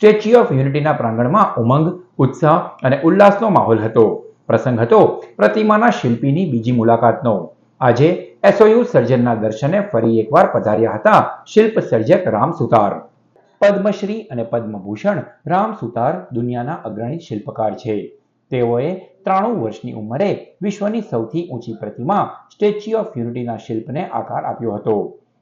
Statue of યુનિટીના પ્રાંગણમાં ઉમંગ, ઉત્સાહ અને ઉલ્લાસનો માહોલ હતો. પ્રસંગ હતો પ્રતિમાના શિલ્પીની બીજી મુલાકાતનો. આજે એસઓયુ સર્જનના દર્શને ફરી એકવાર પધાર્યા હતા શિલ્પ સર્જક રામ સુતાર. પદ્મશ્રી અને પદ્મભૂષણ રામ સુતાર દુનિયાના અગ્રણી શિલ્પકાર છે. તેઓએ ત્રાણું વર્ષની ઉંમરે વિશ્વની સૌથી ઊંચી પ્રતિમા સ્ટેચ્યુ ઓફ યુનિટીના શિલ્પને આકાર આપ્યો હતો.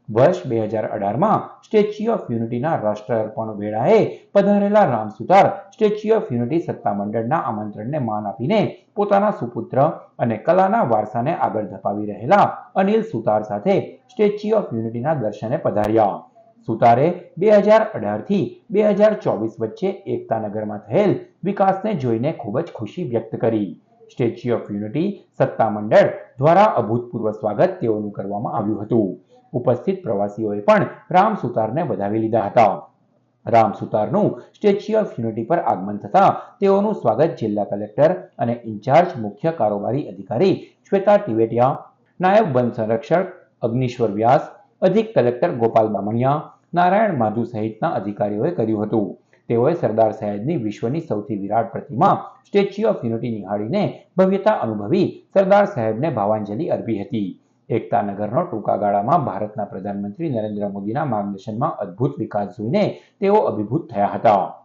વર્ષ બે હજાર અઢારમાં સ્ટેચ્યુ ઓફ યુનિટીના રાષ્ટ્રાર્પણ વેળાએ પધારેલા Ram Sutar statue of unity સત્તામંડળના આમંત્રણને માન આપીને પોતાના સુપુત્ર અને કલાના વારસાને આગળ ધપાવી રહેલા અનિલ સુતાર સાથે સ્ટેચ્યુ ઓફ યુનિટીના દર્શને પધાર્યા. સુતારે બે હજાર અઢારથી બે હજાર ચોવીસ વચ્ચે એકતાનગરમાં થયેલ વિકાસને જોઈને ખૂબ જ ખુશી વ્યક્ત કરી. સ્ટેચ્યુ ઓફ યુનિટી સત્તામંડળ દ્વારા અભૂતપૂર્વ સ્વાગત તેઓનું કરવામાં આવ્યું હતું. ઉપસ્થિત પ્રવાસીઓએ પણ રામ સુતારને વધાવી લીધા હતા. રામ સુતારનું સ્ટેચ્યુ ઓફ યુનિટી પર આગમન થતા તેઓનું સ્વાગત જિલ્લા કલેક્ટર અને ઇન્ચાર્જ મુખ્ય કારોબારી અધિકારી શ્વેતા ટિવેટિયા નાયબ વન સંરક્ષક અગ્નિશ્વર વ્યાસ, અધિક કલેક્ટર ગોપાલ બામણિયા, નારાયણ માધુ સહિતના અધિકારીઓએ કર્યું હતું. તેઓએ સરદાર સાહેબની વિશ્વની સૌથી વિરાટ પ્રતિમા, સ્ટેચ્યુ ઓફ યુનિટી નિહાળીને ભવ્યતા અનુભવી સરદાર સાહેબને ભાવાંજલિ અર્પી હતી. એકતા નગરનો ટૂંકા ગાળામાં ભારતના પ્રધાનમંત્રી નરેન્દ્ર મોદીના માર્ગદર્શનમાં અદ્ભુત વિકાસ જોઈને તેઓ અભિભૂત થયા હતા.